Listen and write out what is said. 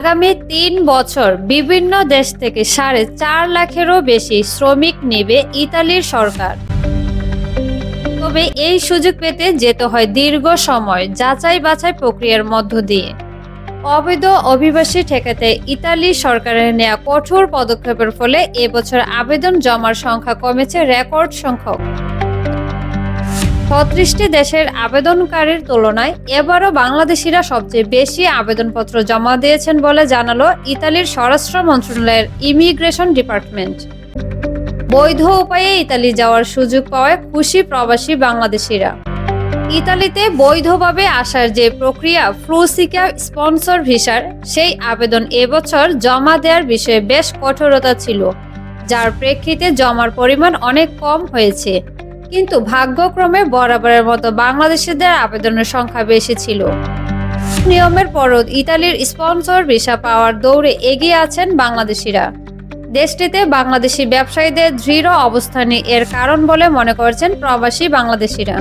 আগামী তিন বছর বিভিন্ন দেশ থেকে সাড়ে চার লাখেরও বেশি শ্রমিক নেবে ইতালির সরকার। তবে এই সুযোগ পেতে যেতে হয় দীর্ঘ সময় যাচাই বাছাই প্রক্রিয়ার মধ্য দিয়ে। অবৈধ অভিবাসী ঠেকাতে ইতালি সরকারের নেওয়া কঠোর পদক্ষেপের ফলে এবছর আবেদন জমার সংখ্যা কমেছে রেকর্ড সংখ্যক। ছত্রিশটি দেশের আবেদনকারীর তুলনায় এবারও বাংলাদেশিরা সবচেয়ে বেশি আবেদনপত্র জমা দিয়েছেন বলে জানালো ইতালির স্বরাষ্ট্র মন্ত্রণালয়ের ইমিগ্রেশন ডিপার্টমেন্ট। বৈধ উপায়ে ইতালি যাওয়ার সুযোগ পাওয়ায় খুশি প্রবাসী বাংলাদেশিরা। ইতালিতে বৈধভাবে আসার যে প্রক্রিয়া ফ্লুসিকা স্পন্সর ভিসার, সেই আবেদন এবছর জমা দেওয়ার বিষয়ে বেশ কঠোরতা ছিল, যার প্রেক্ষিতে জমার পরিমাণ অনেক কম হয়েছে। কিন্তু ভাগ্যক্রমে বরাবরের মতো বাংলাদেশিদের আবেদনের সংখ্যা বেশি ছিল। নিয়মের পরও ইতালির স্পন্সর ভিসা পাওয়ার দৌড়ে এগিয়ে আছেন বাংলাদেশিরা। দেশটিতে বাংলাদেশি ব্যবসায়ীদের দৃঢ় অবস্থানই এর কারণ বলে মনে করছেন প্রবাসী বাংলাদেশিরা।